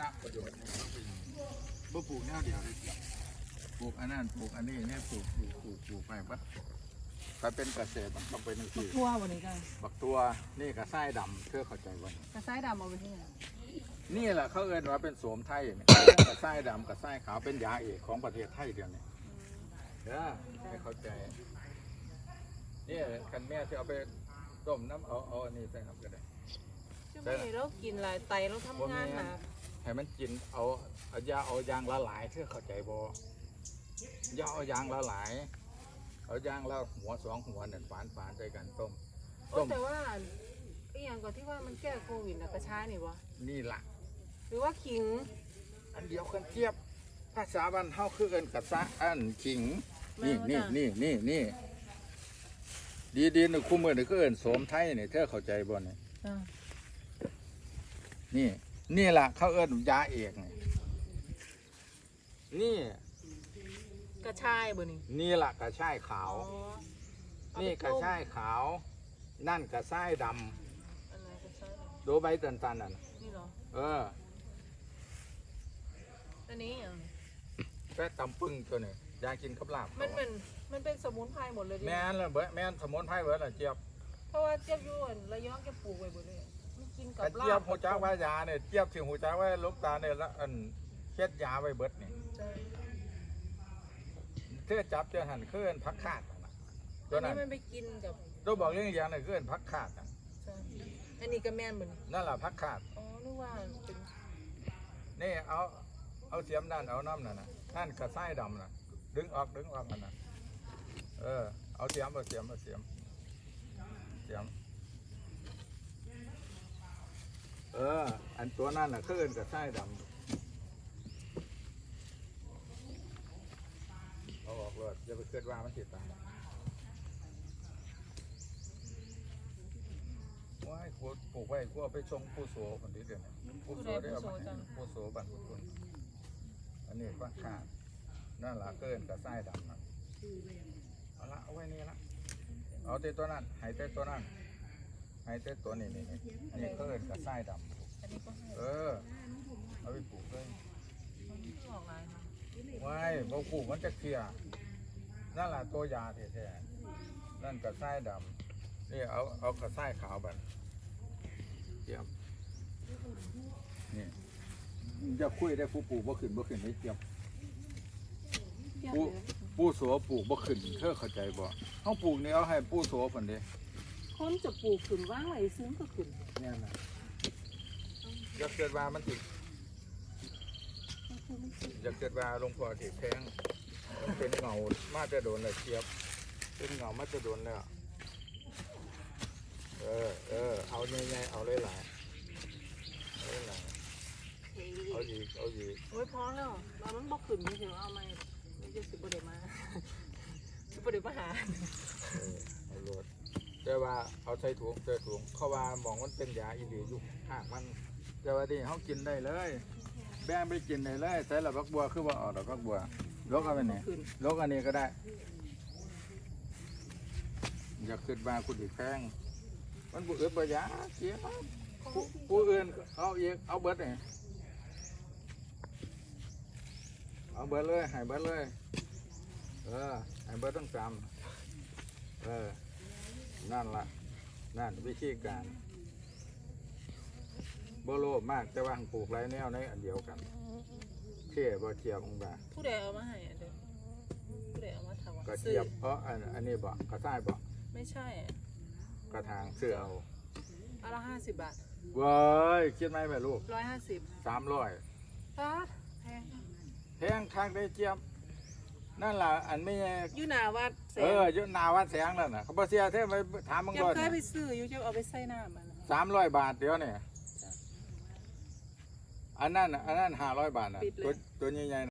ณะประโยชน์นี่เขาเป็นบ่ปลูกแนวเดียวเลยจ้ะปลูกอันนั้นปลูกอันนี้เนี่ยปลูกปลูกปลูกปลูกไปบัดถ้าเป็นเกษตรมันต้องเป็นที่ทั่ววันนี้กันบักตัวนี่กระไส้ดำเพื่อเข้าใจวันกระซ้ายดำเอาไปที่ไหนนี่แหละเขาเอิ้นว่าเป็นโสมไทยเนี่ยกระไส้ดำกระไส้ขาวเป็นยาเอกของประเทศไทยเดียวนี้เด้อให้เข้าใจนี่คันแม่ที่เอาไปต้มน้ำเอาเอาอันนี้ใส่น้ำก็ได้ช่วงนี้เรากินหลายไตเราทำงานหนัก ให้มันกินเอาเอายาเอายางละหลายเพื่อเข้าใจบ่อย่าเอายางละหลาย เอายางละหัวสองหัวนั่นฝานฝานใส่กันต้มโอ้ต้มแต่ว่าไอ้อย่างก่อนที่ว่ามันแก้โควิดนะกระชายนี่วะนี่ล่ะหรือว่าขิง อันเดียวกันเทียบภาษาบ้านเฮาคือเอิ้นกระซะอันขิง นี่นี่นี่นี่นี่ดีดีๆนี่คู่มือนี่คือเอิ้นโสมไทยนี่เธอเข้าใจบ่นี่อ่า นี่นี่ล่ะเขาเอิ้นยาเอกนี่นี่ กระชายบ่นี่นี่ล่ะกระชายขาว อ๋อเอานี่ไปกระต้มชายขาว นั่นกระชายดอันไหนกระชายำดูใบตันๆนั่นน่ะนี่เหรอเอออันนี้อะแป้ตำปึ้งตัวนี้ยากินกับลาบมันเป็นมันเป็นสมุนไพรหมดเลยดิแม่นละเบิดแม่นสมุนไพรเบิดละเจี๊ยบเพราะว่าเจี๊ยบอยวนระยองแกปลูกไว้หมดเลย มันกินกับกระลาเจี๊ยบบหูจักว่ายาเนี่ยเจี๊ยบที่หูจักว่าลูกตาเนี่ยละอันเช็ดยาไว้เบิดนี่ใช่เธอจับเจอหันเคลื่อนพักขาดนั่นน่ะตัอัวนนั้นี้นมันไปกินกับตัวบอกเรื่องอย่างน่ะเคลื่อนพักขาดน่ะใช่อันนี้ก็แม่นเหมือนนั่นแหละพักขาด อ๋อนึกว่าเป็นนี่เอาเอาเสียมด้านเอาน้ำนั่นน่ะนั่นกระไส้ดำน่ะดึงออกดึงออกมันน่ะเออเอาเสียมเอาเสียมเอาเสียมเสียม เออ อันตัวนั่นน่ะเคลื่อนกระไส้ดำเอาออกเลยอย่าไปเกิดว่ามันติดตายว้ายกูปลูกไว้กูเอาไปชงผู้โสคนนี้เดี๋ยวนี้ผู้โสได้เอามาให้ผู้โสบันคุณอันนี้ก็ขาดนั่นละเกินกับไส้ดำนะเอาละเอาไว้นี่ละเอาแต่ตัวนั้นใหายแต่ตัวนั้น ใหายแต่ตัวนี้นี่นี่อันนี้เกินกับไส้ดอันนี้ก็ให้ำเออ เอาไปปลูกเลยมันออกลายค่ะไว้บ่ปลูกมันจะเคลียร์นั่นแหละตัวยาแท้ๆนั่นกับไส้ดำนี่เอาเอากับไส้ขาวบันเจียมนี่จะคุยได้ผู้ปลูกบ่ขึ้นบ่ขึ้นไม่เจียมเทียบผู้เลยผู้สัวปลูกบ่ขึ้นเธอเข้าใจบ่เขาปลูกนี่เอาให้ผู้สัวผนเด้ คนจะปลูกขึ้นว่างไหลซึ้งก็ขึ้นเนี่ยนะอยากเกิดว่ามันสิอยากเกิดว่าหลวงพ่อสิแทงมันเป็นเงามาจะโดนเลยเทียบ เป็นเงามาจะโดนแล้วเออเออเอาใหญ่ๆเอาหลายๆเอาหลายๆเอาอีกเอาอีกโอ้ยพอแล้วเรามันบอกขึ้นไม่ถึงเอาไหมมันจะสิบประเดี๋ยวมาสิบประเดี๋ยวมาหาเออเอาโลด แต่ว่าเอาใส่ถุงใส่ถุงเขาว่ามองมันเป็นยาอีหลีอยู่หากมัน แต่ว่าที่เขากินได้เลย แบ่งไปกินได้เลยใส่ละพักบัวคือว่าออกดอกพักบัวลกเอาไปไหนลกอันนี้ก็ได้ อยากขึ้นมาคุณอีกแพงมันบุอื่นบ่ยาเสียผู้ผู้อื่นเอาเอีกเอาเบิดนี่เอาเบิดเลยให้เบิดเลย เออให้เบิดต้องจำเออ นั่นละนั่นวิธีการบ่โลภมากแต่ว่าหั้นปลูกไรแนวในอันเดียวกันเทียบ่เทียบองบาผู้ใดเอามาให้อะเดี๋ยวผู้ใดเอามาทำอะกระซื้เทีอยบเพราะอันอันนี้บ่กระซ้ายบ่ไม่ใช่อะกระถางเสื้อเอาเอาละห้าสิบบาทเว้ยคิดไหมแม่ลูกร้อยห้าสิบสามร้อยบาทแพง แพงทางได้เจียบ นั่นล่ะอันไม่ใช่อยูหนาวัดแสเอออยุนาวัดแสงนั่นน่ะเขาบ่เสียเท่ไปถามมึงยังก่อนเคยไปซื้ออยู่จะเอาไปใส่น้ำมันสามร้อยบาทเดียวเนี่ยอันนั้นน่ะอันนั้นห้าร้อยบาทน่ะตัวตัวใหญ่ๆ